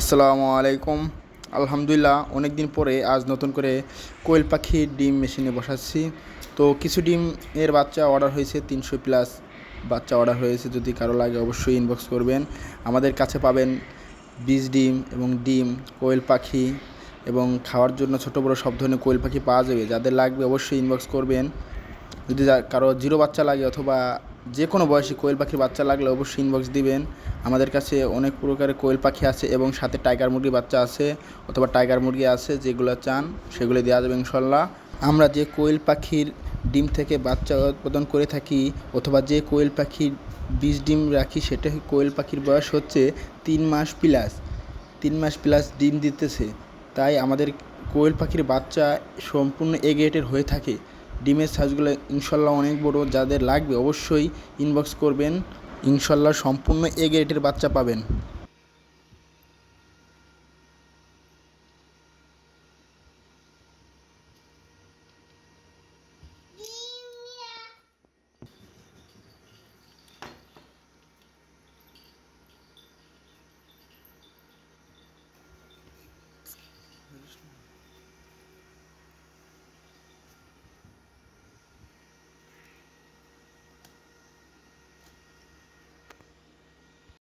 আসসালামু আলাইকুম। আলহামদুলিল্লাহ অনেক দিন পরে আজ নতুন করে কোয়েল পাখির ডিম মেশিনে বসাচ্ছি। তো কিছু ডিম এর বাচ্চা অর্ডার হয়েছে তিনশো প্লাস। বাচ্চা অর্ডার হয়েছে, যদি কারও লাগে অবশ্যই ইনবক্স করবেন। আমাদের কাছে পাবেন বীজ ডিম এবং ডিম, কোয়েল পাখি এবং খাওয়ার জন্য ছোটো বড়ো সব ধরনের কোয়েল পাখি পাওয়া যাবে। যাদের লাগবে অবশ্যই ইনবক্স করবেন। যদি কারও জিরো বাচ্চা লাগে অথবা যে কোনো বয়সী কোয়েল পাখির বাচ্চা লাগলে অবশ্যই ইনবক্স দিবেন। আমাদের কাছে অনেক প্রকারের কোয়েল পাখি আছে এবং সাথে টাইগার মুরগির বাচ্চা আছে অথবা টাইগার মুরগি আছে, যেগুলো চান সেগুলো দেওয়া যাবে ইনশাল্লাহ। আমরা যে কোয়েল পাখির ডিম থেকে বাচ্চা উৎপাদন করে থাকি অথবা যে কোয়েল পাখির বীজ ডিম রাখি সেটা কোয়েল পাখির বয়স হচ্ছে তিন মাস প্লাস তিন মাস প্লাস ডিম দিতেছে। তাই আমাদের কোয়েল পাখির বাচ্চা সম্পূর্ণ এ গ্রেডের হয়ে থাকে। ডিমের সাইজগুলো ইনশাল্লাহ অনেক বড়, যাদের লাগবে অবশ্যই ইনবক্স করবেন। ইনশাল্লাহ সম্পূর্ণ এ গ্রেটের বাচ্চা পাবেন।